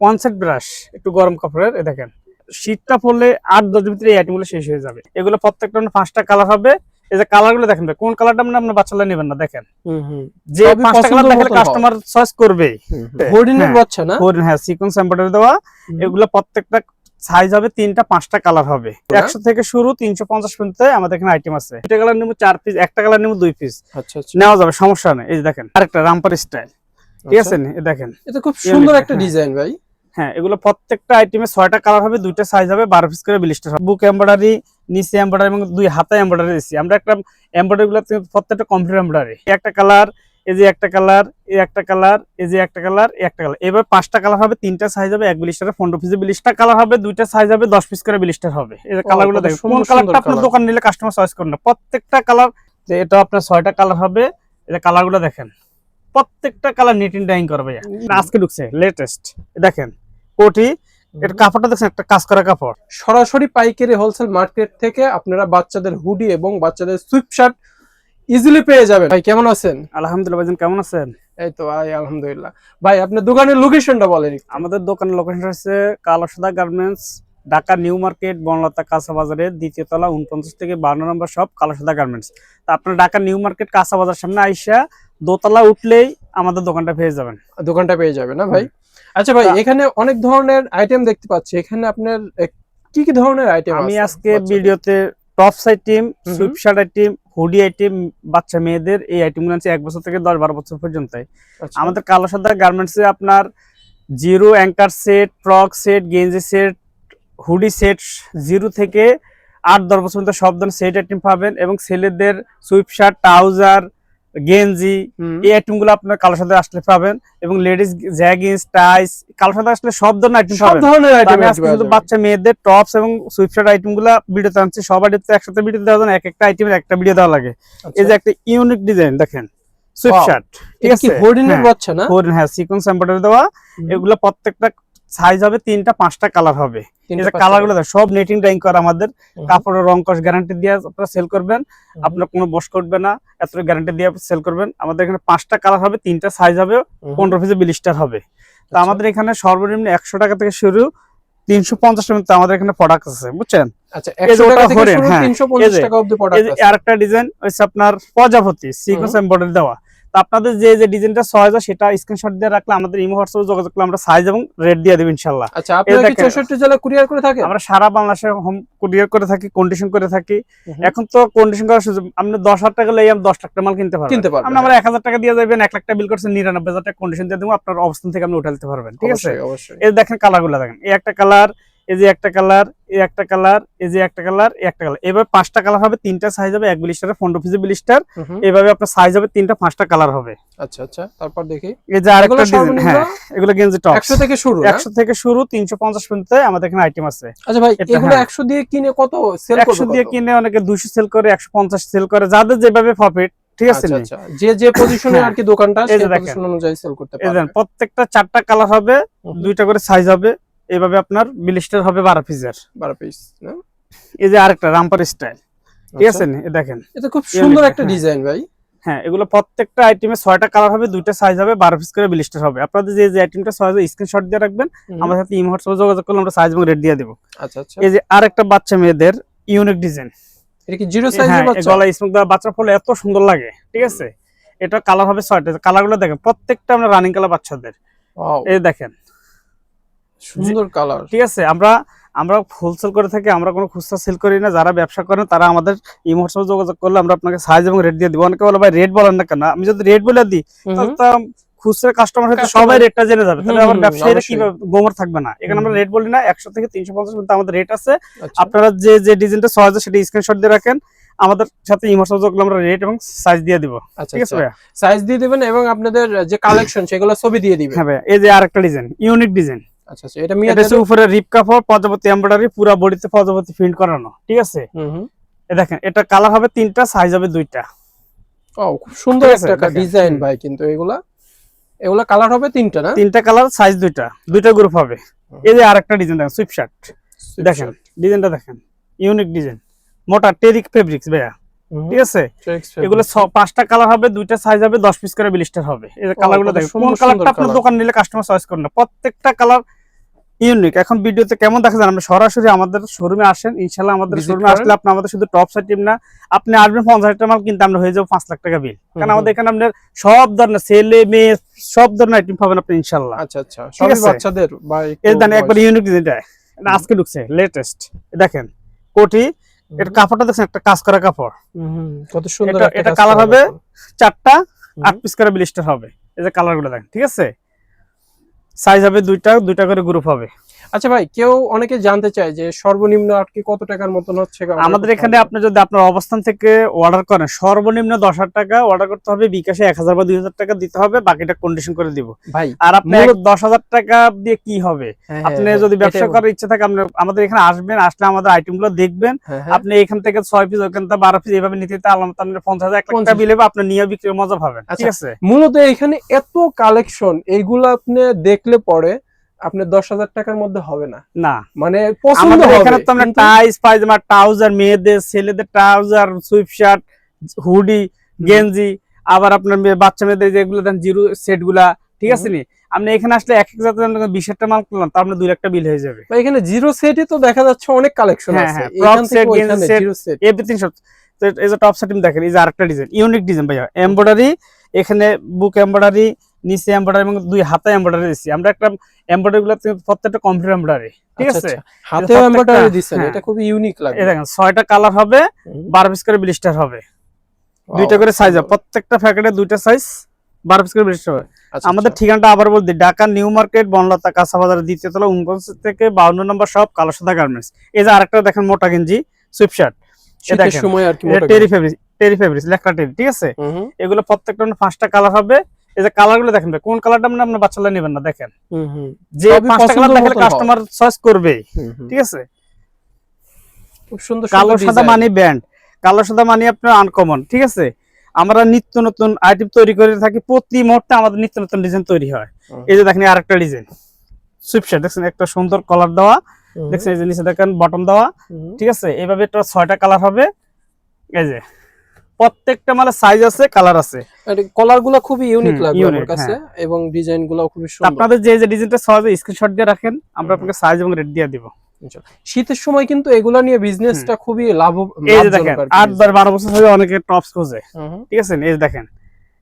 One set brush একটু গরম কাপড়ের দেখেন। শীতটা পড়লে আট দশ ভিতরে এই আইটেমগুলো শেষ হয়ে যাবে। এগুলো প্রত্যেকটা পাঁচটা কালার হবে। এই যে কালারগুলো দেখেন কোন কালারটা মানে আপনার বাচ্চারা নেবেন না দেখেন। যে পাঁচটা কালার দেখলে কাস্টমার চয়েস হরিণের হ্যাঁ। বাচ্চা না? হ্যাঁ সিকোয়েন্স এমব্রয়ডারি দেওয়া। এগুলো প্রত্যেকটা সাইজ হবে তিনটা পাঁচটা কালার হবে। হ্যাঁ। একশো থেকে শুরু তিনশো পঞ্চাশ পর্যন্ত আমাদের এখানে আইটেম আছে। একটা কালার নেব চার পিস একটা কালার নেব দুই পিস আচ্ছা আচ্ছা। নেওয়া যাবে সমস্যা নেই। এই যে দেখেন আরেকটা রামপার স্টাইল ঠিক আচ্ছা। আছে দেখেন। এটা খুব সুন্দর একটা হ্যাঁ। ডিজাইন ভাই। হ্যাঁ এগুলো প্রত্যেকটা আইটেমে ছয়টা কালার হবে দুইটা সাইজ হবে বারো পিস করে বিলিস্টার হবে। বুক এমব্রয়ডারি নিচে এমব্রয়ডারি এবং দুই হাতে এমব্রয়ডারি দিচ্ছি আমরা একটা এমব্রয়ডারি গুলো প্রত্যেকটা কমপ্লিট এমব্রয়ডারি একটা কালার এই যে একটা কালার এই একটা কালার এই যে একটা কালার এই একটা কালার এবার পাঁচটা কালার হবে তিনটা সাইজ হবে এক বিলিস্টারে পনেরো পিসে বিলিশটা কালার হবে দুইটা সাইজ হবে দশ পিস করে বিলিস্টার হবে। এই যে ও, কালারগুলো কত দেখেন কোন কালারটা আপনার। দোকান নিলে কাস্টমার চয়েস করেন না। প্রত্যেকটা কালার যে এটা আপনার ছয়টা কালার হবে এই যে কালারগুলো দেখেন। প্রত্যেকটা কালার নিট ইন ডাইং করবে। আজকে ঢুকছে লেটেস্ট দেখেন কোটি। এটা কাপড়টা দেখছেন একটা কাজ করা কাপড়। সরাসরি পাইকারি হোলসেল মার্কেট থেকে আপনারা বাচ্চাদের হুডি এবং বাচ্চাদের সুইপ শার্ট ইজিলি পেয়ে যাবেন। ভাই কেমন আছেন? আলহামদুলিল্লাহ ভাইজান কেমন আছেন? এই তো ভাই আলহামদুলিল্লাহ। ভাই আপনার দোকানের লোকেশনটা বলেন আমাদের দোকানের লোকেশন হচ্ছে Kalosada garments Dhaka new market Banalata কাঁচা বাজারের দ্বিতীয় তলা উনপঞ্চাশ থেকে বান্ন নম্বর সব কালোসাদা গার্মেন্টস তা আপনার ঢাকা নিউ মার্কেট কাঁচা বাজার সামনে আইসা দোতলা উঠলেই আমাদের দোকানটা পেয়ে যাবেন। দোকানটা পেয়ে যাবে না ভাই? আচ্ছা ভাই এখানে অনেক ধরনের আইটেম দেখতে পাচ্ছি। এখানে আপনার কি কি ধরনের আইটেম আমি আজকে ভিডিওতে tops item. Sweatshirt item hoodie item বাচ্চা মেয়েদের এই আইটেমগুলো আছে এক বছর থেকে দশ বারো বছর পর্যন্ত। আমাদের কালো সাদা গার্মেন্টসে আপনার zero anchor set frock set গেঞ্জি সেট হুডি সেট জিরো থেকে আট দশ বছর পর্যন্ত সব ধরনের সেট আইটেম পাবেন এবং ছেলেদের সুইপ শার্ট ট্রাউজার গেঞ্জি। এই আইটেমগুলো আপনার কালো সাদা আসলে পাবেন এবং লেডিস জ্যাগিন্স টাইস কালো সাদা আসলে সব ধরনের আইটেম সব ধরনের আইটেম আজকে শুধু বাচ্চা মেয়েদের টপস এবং সুইপ শার্ট আইটেমগুলা ভিডিওতে আনছি সব আইটেম একসাথে ভিডিও দেওয়া যায় এক একটা আইটেমের একটা ভিডিও দেওয়া লাগে এই যে একটা ইউনিক ডিজাইন দেখেন. শার্ট ঠিক আছে হরিণের হ্যাঁ। বাচ্চা না ফোর হ্যাঁ সিকোয়েন্স এমব্রয়ডারি দেওয়া। এগুলো প্রত্যেকটা সাইজ হবে তিনটা পাঁচটা কালার হবে কালারগুলো সব নেটিং করা আমাদের। কাপড়ের রং কস গ্যারান্টি দিয়ে আপনারা সেল করবেন। আপনার কোনো বস করবে না এত গ্যারান্টি দিয়ে সেল করবেন। আমাদের এখানে পাঁচটা কালার হবে তিনটা সাইজ হবে পনেরো পিসে বিলিস্টার হবে। তো আচ্ছা। আমাদের এখানে সর্বনিম্ন একশো টাকা থেকে শুরু তিনশো পঞ্চাশ আমাদের এখানে প্রোডাক্ট আছে বুঝছেন? আচ্ছা এই যে 100 টাকা ওটা থেকে হরিণ, শুরু হ্যাঁ। 350 এই যে- টাকা অবধি এই প্রোডাক্ট যে আছে। আরেকটা ডিজাইন হচ্ছে আপনার প্রজাপতি দেওয়া। তো আপনাদের যে যে ডিজাইনটা সহজ হয় সেটা স্ক্রিনশট দিয়ে রাখলে আমাদের ইমো হোয়াটসঅ্যাপে যোগাযোগ করলে আমরা সাইজ এবং রেট দিয়ে দেবো ইনশাল্লাহ আচ্ছা আপনারা কি দেখেন। 64 জেলা কুরিয়ার করে থাকেন? আমরা সারা বাংলাদেশে হোম কুরিয়ার করে থাকি কন্ডিশন করে থাকি। এখন তো কন্ডিশন করার সুযোগ আপনি দশ হাজার টাকা লেগে দশ লাখ টাকা মাল কিনতে পারবেন। কিনতে পারবেন আমরা এক হাজার টাকা দিয়ে যাবেন এক লাখ টাকা বিল করছেন নিরানব্বই হাজার টাকা কন্ডিশন দিয়ে দেবো আপনার অবস্থান থেকে আপনি উঠে নিতে পারবেন ঠিক আছে? অবশ্যই। এই দেখেন কালারগুলো দেখেন এই একটা কালার এই যে একটা কালার এই একটা কালার এই যে একটা কালার এই একটা কালার। এবার পাঁচটা কালার হবে তিনটা সাইজ হবে এক বিলিস্টারে পনেরো পিসে বিলিস্টার হুম। আপনার সাইজ হবে তিনটা পাঁচটা কালার হবে। আচ্ছা আচ্ছা তারপর দেখি। এই যে আরেকটা ডিজাইন হ্যাঁ এগুলো গেঞ্জি টপ 100 থেকে শুরু না? একশো থেকে শুরু তিনশো পঞ্চাশ পর্যন্ত আমাদের এখানে আইটেম আছে। আচ্ছা ভাই এগুলো হ্যাঁ। 100 দিয়ে কিনে কত সেল করবে একশো দিয়ে কিনে অনেকে দুশো সেল করে একশো পঞ্চাশ সেল করে যাদের যেভাবে প্রফিট ঠিক আছে আচ্ছা আচ্ছা। যে যে পজিশনে হ্যাঁ। আর কি দোকানটা সেই পজিশন অনুযায়ী সেল করতে পারবে। প্রত্যেকটা চারটা কালার হবে দুইটা করে সাইজ হবে। এইভাবে আপনার বিলিস্টার হবে বারো পিসের। 12 পিস না? এই যে আরেকটা রামপার স্টাইল। ঠিক আছে আচ্ছা। দেখেন। এটা খুব সুন্দর একটা হ্যাঁ। ডিজাইন ভাই। হ্যাঁ এগুলো প্রত্যেকটা আইটেমে ছয়টা কালার হবে দুইটা সাইজ হবে বারো পিস করে বিলিস্টার হবে। আপনাদের যে যে আইটেমটা সাইজ স্ক্রিনশট দিয়ে রাখবেন। আমাদের সাথে ইমো হোয়াটসঅ্যাপে যোগাযোগ করলে আমরা সাইজ এবং রেট দিয়ে দেবো। আচ্ছা আচ্ছা। এই যে আরেকটা বাচ্চা মেয়েদের ইউনিক ডিজাইন এটা কি জিরো হ্যাঁ সাইজের বাচ্চা? গলা স্মোক দেওয়া বাচ্চার ফলে এত সুন্দর লাগে ঠিক আছে? এটা কালার হবে ছয়টা। কালারগুলো দেখেন প্রত্যেকটা আমরা রানিং কালার বাচ্চাদের। এই দেখেন সুন্দর কালার ঠিক আছে আমরা আমরা হোলসেল করে থাকি আমরা কোনো খুচরা সেল করি না যারা ব্যবসা করেন তারা আমাদের এই যোগাযোগ করলে আমরা আপনাকে সাইজ এবং রেট দিয়ে দিব। অনেকে বলে ভাই রেট বলেন না কেন? আমি যদি রেট বলে দিই তাহলে খুচরা কাস্টমার হয়তো সবাই রেটটা জেনে যাবে। তাহলে আমার ব্যবসায়ীরা। কীভাবে গোমর থাকবে না। এখানে আমরা রেট বলি না একশো থেকে তিনশো পঞ্চাশ পর্যন্ত আমাদের রেট আছে। আচ্ছা। আপনারা যে যে ডিজাইনটা সহজে সেটা স্ক্রিনশট দিয়ে রাখেন। আমাদের সাথে ইমোশন যোগ করলে আমরা রেট এবং সাইজ দিয়ে দিব। আচ্ছা ঠিক আছে ভাইয়া? সাইজ দিয়ে দিবেন এবং আপনাদের যে কালেকশন সেগুলো ছবি দিয়ে দিবেন। হ্যাঁ ভাইয়া এই যে আরেকটা ডিজাইন ইউনিক ডিজাইন আচ্ছা আচ্ছা এটা এটা মিয়াদের উপরে রিপ কাপড় পদ্মাবতী এমব্রয়ডারি পুরো বডিতে পদ্মাবতী প্রিন্ট করানো ঠিক আছে? হুম দেখেন এটা কালার হবে তিনটা সাইজ হবে দুইটা। ও খুব সুন্দর একটা ডিজাইন ভাই কিন্তু এগুলা এগুলা কালার হবে তিনটা না? তিনটা কালার সাইজ দুইটা দুইটা গ্রুপ হবে। এই যে আরেকটা ডিজাইন দেখেন সুইপ শার্ট দেখেন ডিজাইনটা দেখেন ইউনিক ডিজাইন মোটা টেরিক ফেব্রিক্স ভাইয়া। ঠিক আছে? এগুলো পাঁচটা কালার হবে দুইটা সাইজ হবে দশ পিস করে বিলিস্টার হবে। এই কোন কালারটা আপনার দোকান নিলে কাস্টমার চয়েস করেন না। প্রত্যেকটা কালার ইউনিক এখন ভিডিওতে কেমন দেখা যায়? আপনি সরাসরি আমাদের শোরুমে আসেন। ইনশাল্লাহ আমাদের শোরুমে আসলে আপনি আমাদের শুধু টপ সাইড টিম না আপনি আসবেন পঞ্চাশ টাকা মাল কিন্তু আমরা হয়ে যাব পাঁচ লাখ টাকা বিল কারণ আমাদের এখানে আপনার সব ধরনের ছেলে মেয়ে সব ধরনের আইটেম পাবেন আপনি ইনশাল্লাহ আচ্ছা আচ্ছা। সবই বাচ্চাদের এর দেন একবার ইউনিক ডিজাইনটা আজকে ঢুকছে লেটেস্ট দেখেন কোটি এটা কাপড়টা দেখছেন একটা কাজ করা কাপড় কত সুন্দর এটা- কালার হবে? চারটা আট পিস করে ব্লিস্টার হবে। এই যে কালারগুলো দেখেন ঠিক আছে? সাইজ হবে দুইটা দুইটা করে গ্রুপ হবে। আচ্ছা ভাই কেউ অনেকে জানতে চায় যে সর্বনিম্ন আর কি কত টাকার মতন হচ্ছে আমাদের এখানে আপনি যদি আপনার অবস্থান থেকে অর্ডার করেন সর্বনিম্ন দশ হাজার টাকা অর্ডার করতে হবে বিকাশে এক হাজার বা দুই হাজার টাকা দিতে হবে বাকিটা কন্ডিশন করে দিব। ভাই আর আপনি দশ হাজার টাকা দিয়ে কি হবে? হ্যাঁ, আপনি হ্যাঁ, যদি ব্যবসা করার ইচ্ছা থাকে আপনি আমাদের এখানে আসবেন আসলে আমাদের আইটেমগুলো দেখবেন। হ্যাঁ, হ্যাঁ। আপনি এখান থেকে ছয় পিস ওখান থেকে বারো পিস এইভাবে নিতে আপনি পঞ্চাশ হাজার টাকা পঞ্চাশ। আপনি নিয়ে বিক্রির মজা পাবেন। ঠিক আচ্ছা, আছে? মূলত এখানে এত কালেকশন এইগুলো আপনি দেখলে পরে আপনার দশ হাজার টাকার মধ্যে হবে না। না। মানে পছন্দ এখানে তো আমরা টাইস পায়জামা ট্রাউজার মেয়েদের ছেলেদের ট্রাউজার সুইপ শার্ট হুডি গেঞ্জি আবার আপনার বাচ্চা মেয়েদের যেগুলো দেন জিরো সেটগুলা ঠিক আছে নি? আপনি এখানে আসলে এক এক জাতের বিশ একটা মাল করলাম তার মানে দুই লাখটা বিল হয়ে যাবে। এখানে জিরো সেটে তো দেখা যাচ্ছে অনেক কালেকশন হ্যাঁ, আছে। হ্যাঁ, জিরো সেট এভরিথিং সব। এই যে টপ সেটিং দেখেন এই যে আরেকটা ডিজাইন ইউনিক ডিজাইন ভাইয়া এমব্রয়ডারি এখানে বুক এমব্রয়ডারি নিচে এমব্রয়ডারি এবং দুই হাতে এমব্রয়ডারি দিচ্ছি আমরা একটা এমব্রয়ডারি গুলো প্রত্যেকটা কম্পিউটার এমব্রয়ডারি ঠিক আছে? হাতে প্রত্যেকটা- এমব্রয়ডারি দিছেন হ্যাঁ। এটা খুবই ইউনিক লাগে এই দেখেন ছয়টা কালার হবে হুম, বারো পিস করে ব্লিস্টার হবে। দুইটা করে সাইজ হবে। প্রত্যেকটা প্যাকেটে দুইটা সাইজ বারো পিস করে ব্লিস্টার হবে। আচ্ছা, আমাদের আচ্ছা। ঠিকানাটা আবার বলতে ঢাকা নিউ মার্কেট বনলতা কাঁচা বাজারের দ্বিতীয় তলা উনপঞ্চাশ থেকে বাউন্ন নম্বর সব কালোসাদা গার্মেন্টস এই যে আরেকটা দেখেন মোটা গেঞ্জি সুইপশার্ট দেখেন, সময় আর কি মোটা টেরি ফেব্রিক টেরি ফেব্রিক লেখা টেরি ঠিক আছে? এগুলো প্রত্যেকটা পাঁচটা কালার হবে। এই যে কালারগুলো দেখেন কোন কালারটা মানে আপনার বাচ্চারা নেবেন না দেখেন। যে পাঁচটা কালার দেখলে কাস্টমার চয়েস হুম। ঠিক আছে? খুব সুন্দর কালো সাদা। মানি ব্যান্ড কালো সাদা মানি আপনার আনকমন ঠিক আছে? আমরা নিত্য নতুন আইটেম তৈরি করে থাকি প্রতি মুহূর্তে আমাদের নিত্য নতুন ডিজাইন তৈরি হয়। এই যে দেখেন আরেকটা ডিজাইন সুইপশার্ট দেখছেন? একটা সুন্দর কলার দেওয়া। দেখছেন এই যে নিচে দেখেন বটম দেওয়া। ঠিক আছে? এইভাবে একটা ছয়টা কালার হবে। এই যে প্রত্যেকটা মানে সাইজ আছে কালার আছে। কলারগুলা খুবই ইউনিক লাগবে আমার কাছে এবং ডিজাইনগুলো খুবই সুন্দর। আপনাদের যে যে ডিজাইনটা সহজে স্ক্রিনশট দিয়ে রাখেন আমরা। আপনাকে সাইজ এবং রেট দিয়ে দিব। শীতের সময় কিন্তু এগুলা নিয়ে বিজনেসটা খুবই লাভ এই যে দেখেন আট বার বারো বছর ধরে অনেকে টপস খোঁজে। ঠিক আছে এই যে দেখেন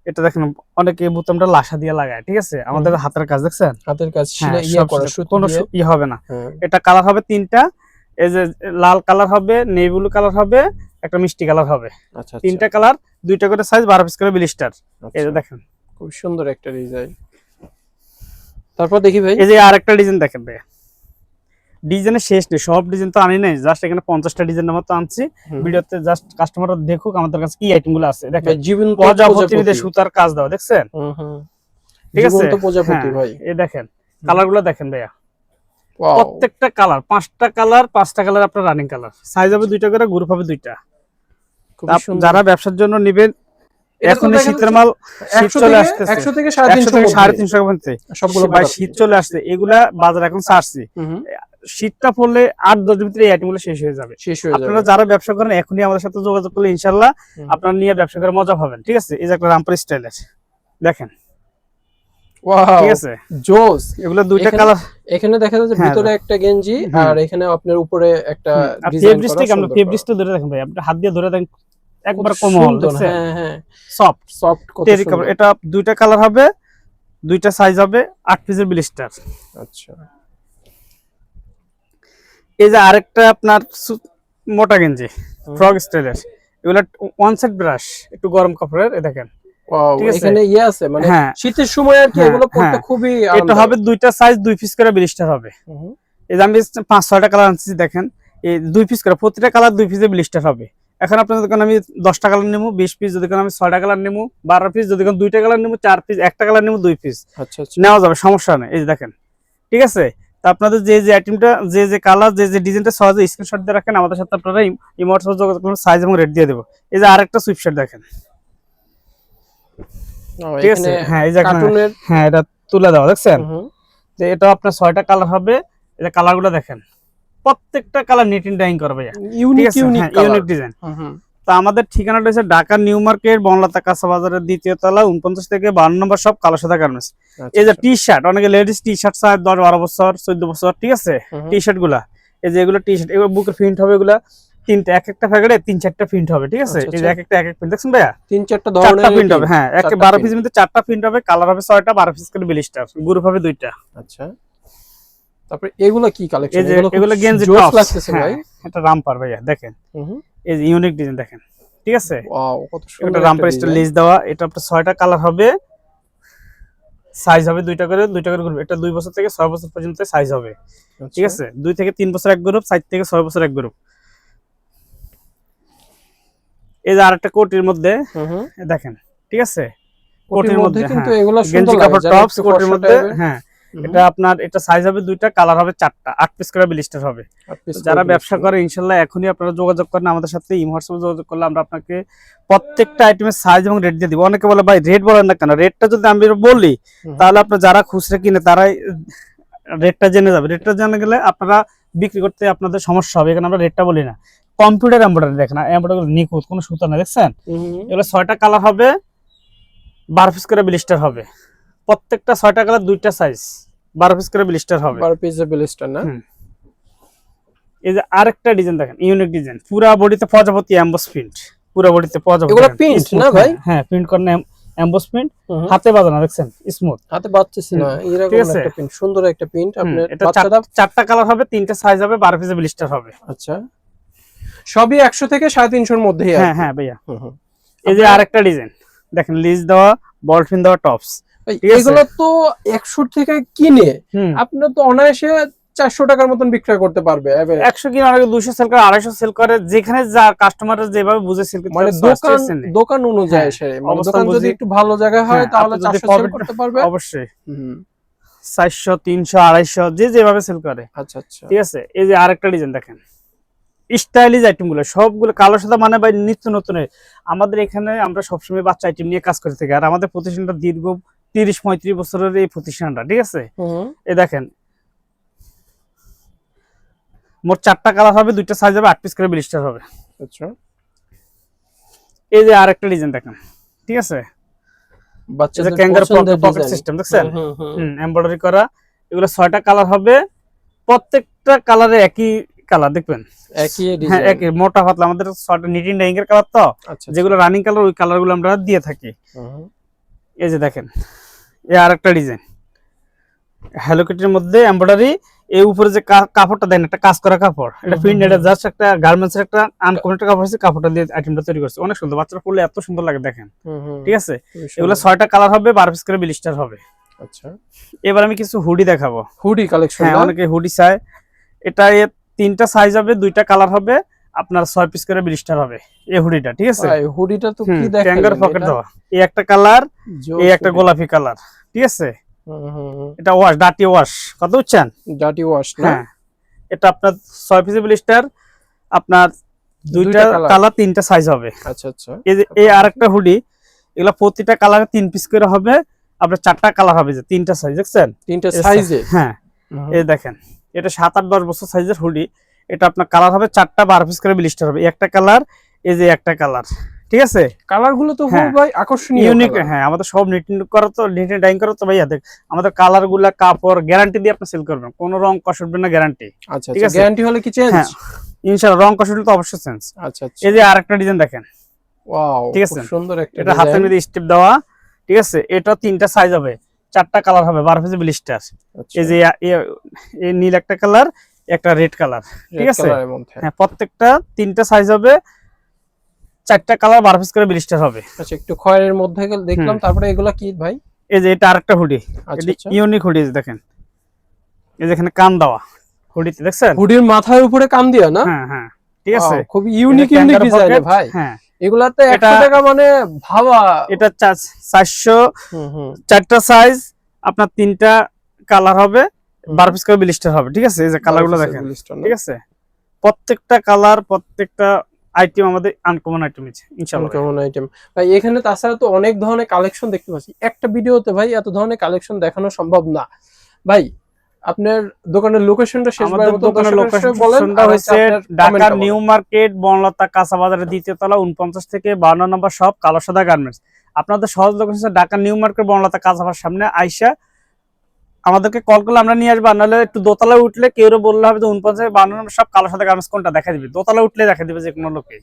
এটা দেখেন অনেকে বোতামটা লাসা দিয়ে লাগায় ঠিক আছে? আমাদের হাতের কাজ দেখছেন? হাতের কাজ হ্যাঁ, ইয়ে করা কোনো। ই হবে না। হ্যাঁ, এটা কালার হবে তিনটা এই যে লাল কালার হবে নেভি ব্লু কালার হবে একটা মিষ্টি কালার হবে। আচ্ছা আচ্ছা, তিনটা কালার দুইটা করে সাইজ বারো পিস করে ব্লিস্টার। এই যে আচ্ছা, দেখেন। খুব সুন্দর একটা ডিজাইন তারপর দেখি ভাই। এই যে আরেকটা ডিজাইন দেখেন ভাই ডিজাইনের শেষ নেই সব ডিজাইন তো আনি নাই। জাস্ট এখানে পঞ্চাশটা ডিজাইনের মতো আনছি। ভিডিওতে জাস্ট কাস্টমাররা দেখুক আমাদের কাছে কি আইটেমগুলো আছে। দেখেন ভাই, জীবন্ত প্রজাপতি প্রজাপতি। সুতার কাজ দাও দেখছেন। ঠিক আছে? প্রজাপতি হ্যাঁ, ভাই। এই দেখেন কালারগুলো দেখেন ভাইয়া। প্রত্যেকটা কালার পাঁচটা কালার পাঁচটা কালার আপনার রানিং কালার সাইজ হবে দুইটা করে গ্রুপ হবে দুইটা খুবই তা আপ- সুন্দর। যারা ব্যবসার জন্য নিবেন এখন শীতের মাল শীত চলে আসতেছে। 100 থেকে সাড়ে একশো থেকে সাড়ে তিনশো পর্যন্ত সবগুলো ভাই শীত চলে আসছে। এগুলা বাজার এখন ছাড়ছি। শীতটা পড়লে আট দশ ভিতরে এই শেষ হয়ে যাবে। শেষ হয়ে আপনারা যারা ব্যবসা করেন এখনই আমাদের সাথে যোগাযোগ করলে ইনশাল্লাহ। আপনারা নিয়ে ব্যবসা করে মজা পাবেন। ঠিক আছে? এই যে একটা রামপুর স্টাইলের দেখেন। Wow, ঠিক আছে? জোস। এগুলো দুইটা এখানে- কালার এখানে দেখা যাচ্ছে হ্যাঁ, ভিতরে একটা গেঞ্জি আর এখানে আপনার উপরে একটা ফেব্রিস্টিক আমরা ফেব্রিস্টটা ধরে দেখেন ভাই। আপনি হাত দিয়ে ধরে দেখেন একবার কম হ্যাঁ। হ্যাঁ সফট সফট কত টেরি। কাপড় এটা দুইটা কালার হবে দুইটা সাইজ হবে আট পিসের ব্লিস্টার আচ্ছা। এই যে আরেকটা আপনার মোটা গেঞ্জি। ফ্রক স্টাইলের এগুলা ওয়ান সেট ব্রাশ একটু গরম কাপড়ের এই দেখেন। Wow, ঠিক আছে? এখানে ইয়ে আছে মানে শীতের সময় আর কি এগুলো পড়তে। খুবই এটা হবে দুইটা সাইজ দুই পিস করে ব্লিস্টার হবে। এই যে আমি পাঁচ ছয়টা কালার আনছি দেখেন। এই দুই পিস করে প্রতিটা কালার দুই পিসে ব্লিস্টার হবে। এখন আপনার দোকান আমি দশটা কালার নেব বিশ পিস যদি কোন আমি ছয়টা কালার নেব বারো পিস যদি কোন দুইটা কালার নেব চার পিস একটা কালার নেব দুই পিস আচ্ছা আচ্ছা। নেওয়া যাবে সমস্যা নেই। এই যে দেখেন ঠিক আছে? তা আপনাদের যে যে আইটেমটা যে যে কালার যে যে ডিজাইনটা সহজে স্ক্রিনশট দিয়ে রাখেন আমাদের সাথে আপনারা ইমোট যোগাযোগ করুন সাইজ এবং রেট দিয়ে দেবো। এই যে আরেকটা সুইপশার্ট দেখেন। ঠিক আছে? হ্যাঁ এই যে হ্যাঁ এটা তুলে দেওয়া দেখছেন? যে এটা আপনার ছয়টা কালার হবে এটা কালারগুলো দেখেন। প্রত্যেকটা কালার নিট ডাইং করবে ইউনিক ইউনিক ইউনিক ডিজাইন তো আমাদের ঠিকানাটা হচ্ছে ঢাকা নিউ মার্কেট বনলতা কাঁচা বাজারের দ্বিতীয় তলা উনপঞ্চাশ থেকে বান্ন নম্বর সব কালো সাদা গার্মেন্টস আচ্ছা, এই যে টি শার্ট অনেকে লেডিস টি শার্ট চায় দশ বারো বছর চোদ্দ বছর ঠিক আছে? টি শার্টগুলা। এই যে এগুলো টি শার্ট এগুলো বুকের প্রিন্ট হবে এগুলা তিনটা এক একটা প্যাকেটে তিন চারটা প্রিন্ট হবে ঠিক আছে? আচ্ছা, এই যে এক একটা এক এক প্রিন্ট দেখছেন ভাইয়া? তিন চারটা চারটা ধরনের প্রিন্ট হবে হ্যাঁ এক বারো পিস মধ্যে চারটা প্রিন্ট হবে কালার হবে ছয়টা বারো পিস করে বিলিশটা। গ্রুপ হবে দুইটা। আচ্ছা। তারপরে এগুলো কি কালেকশন যে এগুলো গেঞ্জি টপস লাগতেছে ভাই। এটা রামপার ভাইয়া দেখেন। এই যে ইউনিক ডিজাইন দেখেন। ঠিক আছে? ওয়াও কত এটা রামপার স্টাইল। লিজ দেওয়া এটা আপনার ছয়টা কালার হবে। সাইজ হবে দুইটা করে দুইটা করে গ্রুপ এটা দুই বছর থেকে ছয় বছর পর্যন্ত সাইজ হবে। ঠিক আচ্ছা। আছে? দুই থেকে তিন বছর এক গ্রুপ সাইজ থেকে ছয় বছর এক গ্রুপ এই যে আরেকটা কোটির মধ্যে দেখেন। ঠিক আছে? কোটির মধ্যে কিন্তু এগুলো সুন্দর কাপড় টপস কোটির মধ্যে হ্যাঁ। এটা আপনার এটা সাইজ হবে দুইটা কালার হবে চারটা। আট পিস করে বিলিস্টার হবে। যারা ব্যবসা করে ইনশাল্লাহ এখনই আপনারা যোগাযোগ করেন আমাদের সাথে ইম হোয়াটসঅ্যাপে যোগাযোগ করলে আমরা আপনাকে প্রত্যেকটা আইটেমের সাইজ এবং রেট দিয়ে দিব। অনেকে বলে ভাই রেট বলেন না কেন? রেটটা যদি আমি বলি তাহলে আপনার যারা খুচরা কিনে তারাই রেটটা জেনে যাবে। রেটটা জেনে গেলে আপনারা বিক্রি করতে আপনাদের সমস্যা হবে। এখানে আমরা রেটটা বলি না। কম্পিউটার এমব্রয়ডারি দেখেন এমব্রয়ডারি নিখুঁত কোনো সুতা না দেখছেন। এগুলো ছয়টা কালার হবে বারো পিস করে ব্লিস্টার হবে। প্রত্যেকটা ছয়টা কালার দুইটা সাইজ বারো পিস করে ব্লিস্টার হবে। বারো পিসের ব্লিস্টার না? এই যে আরেকটা ডিজাইন দেখেন ইউনিক ডিজাইন পুরা বডিতে প্রজাপতি এমবস প্রিন্ট পুরা বডিতে প্রজাপতি এগুলো smooth, না ভাই? হ্যাঁ, প্রিন্ট করেন এমবস প্রিন্ট। হাতে বাজানো দেখছেন? স্মুথ হাতে বাচ্চাছি না এরকম একটা প্রিন্ট সুন্দর একটা প্রিন্ট আপনার এটা চারটা কালার হবে তিনটা সাইজ হবে বারো পিসের ব্লিস্টার হবে। আচ্ছা। সবই একশো থেকে সাড়ে তিনশোর মধ্যেই হ্যাঁ হ্যাঁ ভাইয়া। এই যে আরেকটা ডিজাইন দেখেন লিজ দেওয়া বল ফিন দেওয়া টপস? এগুলো তো একশো থেকে কিনে আপনি তো অনায়াসে চারশো টাকার মতন বিক্রয় করতে পারবে একশো কিলো অনেকে দুশো সেল করে আড়াইশো সেল করে যেখানে যা কাস্টমার যেভাবে বুঝে সেল মানে দোকান দোকান অনুযায়ী হ্যাঁ, সে। মানে দোকান যদি একটু ভালো জায়গায় হয় হ্যাঁ, তাহলে চারশো সেল করতে পারবে। অবশ্যই। চারশো তিনশো আড়াইশো যে যেভাবে সেল করে। আচ্ছা আচ্ছা। ঠিক আছে? এই যে আরেকটা ডিজাইন দেখেন। স্টাইলিশ আইটেমগুলো সবগুলো কালো সাদা মানে ভাই নিত্য নতুনের। আমাদের এখানে আমরা সবসময় বাচ্চা আইটেম নিয়ে কাজ করে থাকি আর আমাদের প্রতিষ্ঠানটা দীর্ঘ তিরিশ পঁয়ত্রিশ বছরের এই প্রতিষ্ঠানটা ঠিক আছে? এই দেখেন। মোট চারটা কালার হবে দুইটা সাইজ হবে আট পিস করে ব্লিস্টার হবে। আচ্ছা। এই যে আরেকটা ডিজাইন দেখেন ঠিক আছে? বাচ্চাদের ক্যাঙ্গার পকেট সিস্টেম দেখছেন? হুম, হুম, হুম। হুম এমব্রয়ডারি করা এগুলো ছয়টা কালার হবে প্রত্যেকটা কালারে একই কালার দেখবেন? একই হ্যাঁ একই মোটা পাতলা আমাদের ছয়টা নিটিং ডাইং এর কালার তো? আচ্ছা যেগুলো রানিং কালার ওই কালারগুলো আমরা দিয়ে থাকি। এই যে দেখেন এই আরেকটা ডিজাইন। হ্যালো কিটির মধ্যে এমব্রয়ডারি এই উপরে যে কাপড়টা দেন একটা কাজ করা কাপড় এটা প্রিন্ট এটা জাস্ট একটা গার্মেন্টস এর একটা আনকমন একটা কাপড় আছে কাপড়টা দিয়ে আইটেমটা তৈরি করছে। অনেক সুন্দর বাচ্চারা পরলে এত সুন্দর লাগে দেখেন। ঠিক আছে? এগুলো। ছয়টা কালার হবে বারো পিস করে বিলিস্টার হবে। আচ্ছা। এবার আমি কিছু হুডি দেখাবো। হুডি কালেকশন হ্যাঁ অনেকে হুডি চায়। এটা তিনটা সাইজ হবে দুইটা কালার হবে। আপনার ছয় পিস করে বিলিস্টার হবে। এই হুডিটা ঠিক আছে? হুডিটা তো কি ট্যাঙ্গার পকেট দেওয়া। এই একটা কালার এই একটা গোলাপি কালার ঠিক আছে। এটা ওয়াশ ডাটি ওয়াশ কত বুঝছেন? ডাটি ওয়াশ হ্যাঁ। এটা আপনার ছয় পিস ব্লিস্টার আপনার দুইটা কালার। তিনটা সাইজ হবে। আচ্ছা আচ্ছা। এই যে এই আরেকটা হুডি এগুলা প্রতিটা কালারে তিন পিস করে হবে আপনার চারটা কালার হবে যে তিনটা সাইজ দেখছেন? তিনটা সাইজে হ্যাঁ। এই দেখেন এটা সাত আট দশ বছর সাইজের হুডি। এটা আপনার কালার হবে চারটা বারো পিস করে ব্লিস্টার হবে। একটা কালার এই যে একটা কালার ঠিক আছে? কালারগুলো তো হ্যাঁ। ভাই আকর্ষণীয় ইউনিক হ্যাঁ আমাদের সব নিটিং করা তো নিটিং ডাইং করা তো ভাইয়া দেখ আমাদের কালারগুলা কাপড় গ্যারান্টি দিয়ে আপনি সেল করবেন। কোনো রং কষ উঠবে না গ্যারান্টি আচ্ছা ঠিক আচ্ছা আছে? গ্যারান্টি হলে কি চেঞ্জ হ্যাঁ ইনশাআল্লাহ রং কষ উঠলে তো অবশ্যই সেন্স আচ্ছা আচ্ছা। এই যে আরেকটা ডিজাইন দেখেন। ওয়াও ঠিক আছে? সুন্দর একটা এটা হাতের মধ্যে স্টেপ দেওয়া ঠিক আছে? এটা তিনটা সাইজ হবে। চারটা কালার হবে বারো পিস ব্লিস্টার আচ্ছা, এই যে এই নীল একটা কালার একটা রেড কালার ঠিক আছে? হ্যাঁ প্রত্যেকটা তিনটা সাইজ হবে চারটা কালার বারো পিস করে ব্লিস্টার হবে। আচ্ছা একটু খয়ের মধ্যে গেলে দেখলাম তারপরে এগুলা কি ভাই? এই যে এটা আরেকটা হুডি ইউনিক হুডি দেখেন। এই যে এখানে কান দেওয়া হুডিতে দেখছেন? হুডির মাথার উপরে কাম দিয়া না? হ্যাঁ হ্যাঁ ঠিক আছে? খুব ইউনিক ইউনিক ডিজাইন ভাই। হ্যাঁ। এগুলাতে একশো এটা- টাকা মানে ভাবা এটা চা- চারশো হুম, হুম। চারটা সাইজ আপনার তিনটা কালার হবে। পিস করে ব্লিস্টার হবে ঠিক আছে? এই যে কালারগুলো বারো দেখেন ঠিক আছে? প্রত্যেকটা কালার প্রত্যেকটা আইটেম আমাদের আনকমন আইটেম আছে ইনশাআল্লাহ। কেমন আইটেম ভাই এখানে তাছাড়া তো অনেক ধরনের কালেকশন দেখতে পাচ্ছি। একটা ভিডিওতে ভাই এত ধরনের কালেকশন দেখানো সম্ভব না। ভাই আপনার দোকানের লোকেশনটা শেষবার মতো দোকানের লোকেশনটা হচ্ছে ঢাকা। নিউ মার্কেট বনলতা কাঁচা বাজারের দ্বিতীয় তলা উনপঞ্চাশ থেকে বান্ন নম্বর সব কালো সাদা গার্মেন্টস আপনাদের সহজ location Dhaka new market Banalata কাঁচা বাজার সামনে আইসা আমাদেরকে কল করলে আমরা নিয়ে আসব নাহলে একটু দোতলা উঠলে কেউ বললে হবে যে, উনপঞ্চাশ বানানো সব কালো সাদা গার্মেন্টস কোনটা দেখা দিবে? দোতলা উঠলে দেখা দিবে যে কোনো লোকে